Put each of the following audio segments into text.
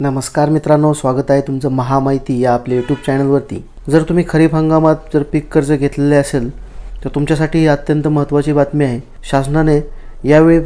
नमस्कार मित्रांनो स्वागत आहे तुमचं महामाहिती या आपल्या यूट्यूब चॅनलवरती जर तुम्ही खरीप हंगामात जर पीक कर्ज घेतलेले असेल तर तुमच्यासाठी ही अत्यंत महत्त्वाची बातमी आहे. शासनाने यावेळी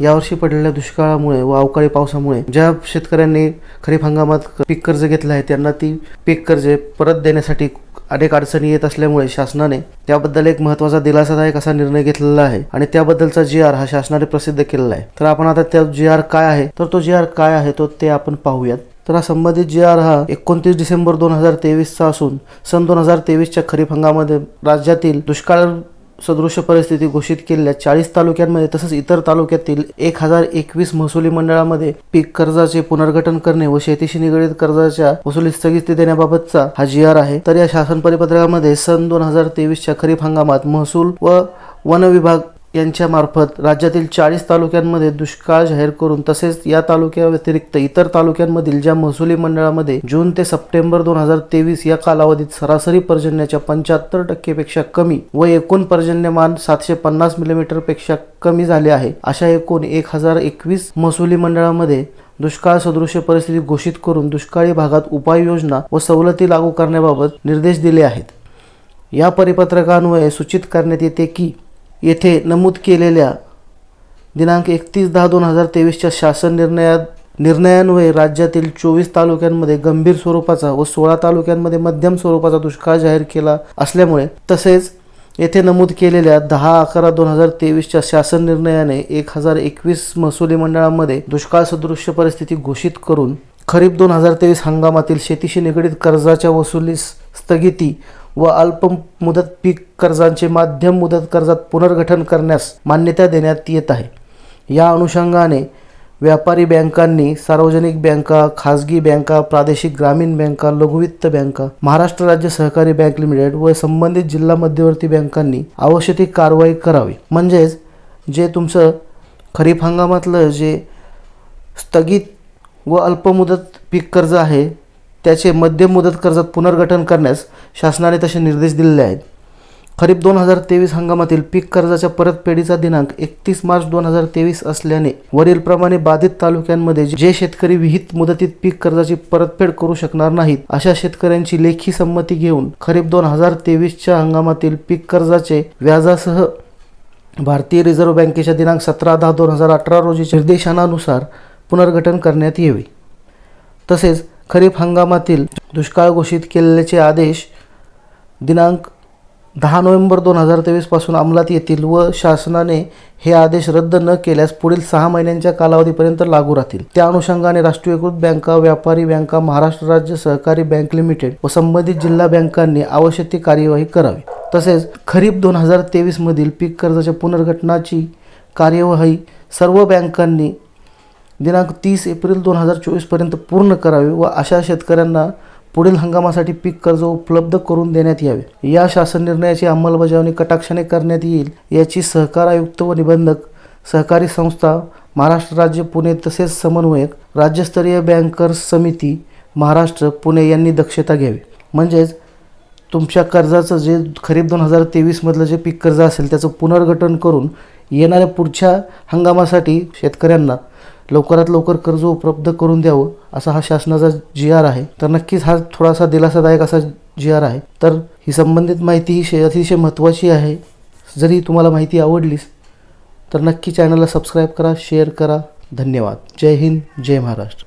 यावर्षी पडलेल्या दुष्काळामुळे व अवकाळी पावसामुळे ज्या शेतकऱ्यांनी खरीप हंगामात पीक कर्ज घेतलं आहे त्यांना ती पीक कर्जे परत देण्यासाठी अनेक अडचणी येत असल्यामुळे शासनाने त्याबद्दल एक महत्त्वाचा दिलासादायक असा निर्णय घेतलेला आहे आणि त्याबद्दलचा जी आर हा शासनाने प्रसिद्ध केलेला आहे. तर आपण आता त्या जी आर काय आहे? तर तो जी आर काय आहे तो ते आपण पाहूयात. तर हा संबंधित जी आर हा एकोणतीस डिसेंबर दोन हजार तेवीसचा असून सन दोन हजार तेवीसच्या खरीप हंगामामध्ये राज्यातील दुष्काळ सदृश परिस्थिती घोषित केलेल्या चाळीस तालुक्यांमध्ये तसंच इतर तालुक्यातील एक हजार एकवीस महसुली मंडळामध्ये पीक कर्जाचे पुनर्गठन करणे व शेतीशी निगडीत कर्जाच्या वसुली स्थगिती देण्याबाबतचा हा जी आर आहे. तर या शासन परिपत्रकामध्ये सन दोन हजार तेवीसच्या खरीप हंगामात महसूल व वन विभाग यांच्यामार्फत राज्यातील चाळीस तालुक्यांमध्ये दुष्काळ जाहीर करून तसेच या तालुक्या व्यतिरिक्त इतर तालुक्यांमधील ज्या महसुली मंडळामध्ये जून ते सप्टेंबर दोन हजार तेवीस या कालावधीत सरासरी पर्जन्याच्या पंच्याहत्तर टक्केपेक्षा कमी व एकूण पर्जन्यमान सातशे पन्नास मिलीमीटरपेक्षा कमी झाले आहे अशा एकूण एक हजार एकवीस महसुली मंडळामध्ये दुष्काळ सदृश्य परिस्थिती घोषित करून दुष्काळी भागात उपाययोजना व सवलती लागू करण्याबाबत निर्देश दिले आहेत. या परिपत्रकान्वये सूचित करण्यात येते की येथे नमूद केलेल्या दिनांक एकतीस दहा दोन हजार तेवीसच्या शासन निर्णयात निर्णयान्वये राज्यातील चोवीस तालुक्यांमध्ये गंभीर स्वरूपाचा व सोळा तालुक्यांमध्ये मध्यम स्वरूपाचा दुष्काळ जाहीर केला असल्यामुळे तसेच येथे नमूद केलेल्या दहा अकरा दोन हजार तेवीसच्या शासन निर्णयाने एक हजार एकवीस महसुली मंडळांमध्ये दुष्काळ सदृश्य परिस्थिती घोषित करून खरीप दोन हजार तेवीस हंगामातील शेतीशी निगडीत कर्जाच्या वसुलीस स्थगिती व अल्प मुदत पीक कर्जांचे माध्यम मुदत कर्जात पुनर्गठन करण्यास मान्यता देण्यात येत आहे. या अनुषंगाने व्यापारी बँकांनी सार्वजनिक बँका खाजगी बँका प्रादेशिक ग्रामीण बँका लघुवित्त बँका महाराष्ट्र राज्य सहकारी बँक लिमिटेड व संबंधित जिल्हा मध्यवर्ती बँकांनी आवश्यक ती कारवाई करावी. म्हणजेच जे तुमचं खरीप हंगामातलं जे स्थगित व अल्पमुदत पीक कर्ज आहे त्याचे मध्यम मुदत कर्जात पुनर्गठन करण्यास शासनाने तसे निर्देश दिलेले आहेत. खरीप दोन हजार तेवीस हंगामातील पीक कर्जाच्या परतफेडीचा दिनांक एकतीस मार्च दोन हजार तेवीस असल्याने वरीलप्रमाणे बाधित तालुक्यांमध्ये जे शेतकरी विहित मुदतीत पीक कर्जाची परतफेड करू शकणार नाहीत अशा शेतकऱ्यांची लेखी संमती घेऊन खरीप दोन हजार तेवीसच्या हंगामातील पीक कर्जाचे व्याजासह भारतीय रिझर्व्ह बँकेच्या दिनांक सतरा दहा दोन हजार अठरा रोजीच्या निर्देशानुसार पुनर्गठन करण्यात यावे. तसेच खरीप हंगामातील दुष्काळ घोषित केलेल्याचे आदेश दिनांक दहा नोव्हेंबर दोन हजार तेवीसपासून अंमलात येतील व शासनाने हे आदेश रद्द न केल्यास पुढील सहा महिन्यांच्या कालावधीपर्यंत लागू राहतील. त्या अनुषंगाने राष्ट्रीयकृत बँका व्यापारी बँका महाराष्ट्र राज्य सहकारी बँक लिमिटेड व संबंधित जिल्हा बँकांनी आवश्यक ती कार्यवाही करावी. तसेच खरीप दोन हजार तेवीसमधील पीक कर्जाच्या पुनर्गठनाची कार्यवाही सर्व बँकांनी दिनांक तीस एप्रिल दोन हजार चोवीसपर्यंत पूर्ण करावे व अशा शेतकऱ्यांना पुढील हंगामासाठी पीक कर्ज उपलब्ध करून देण्यात यावे. या शासन निर्णयाची अंमलबजावणी कटाक्षाने करण्यात येईल याची सहकार आयुक्त व निबंधक सहकारी संस्था महाराष्ट्र राज्य पुणे तसेच समन्वयक राज्यस्तरीय बँकर्स समिती महाराष्ट्र पुणे यांनी दक्षता घ्यावी. म्हणजेच तुमच्या कर्जाचं जे खरीप दोन हजार तेवीसमधलं जे पीक कर्ज असेल त्याचं पुनर्गठन करून येणाऱ्या पुढच्या हंगामासाठी शेतकऱ्यांना लवकरात लवकर कर्ज उपलब्ध करून द्यावं असा हा शासनाचा जी आर आहे. तर नक्कीच हा थोडासा दिलासादायक असा जी आर आहे. तर ही संबंधित माहिती ही शे अतिशय महत्त्वाची आहे. जरी तुम्हाला माहिती आवडलीस तर नक्की चॅनलला सबस्क्राईब करा शेअर करा. धन्यवाद. जय हिंद जय महाराष्ट्र.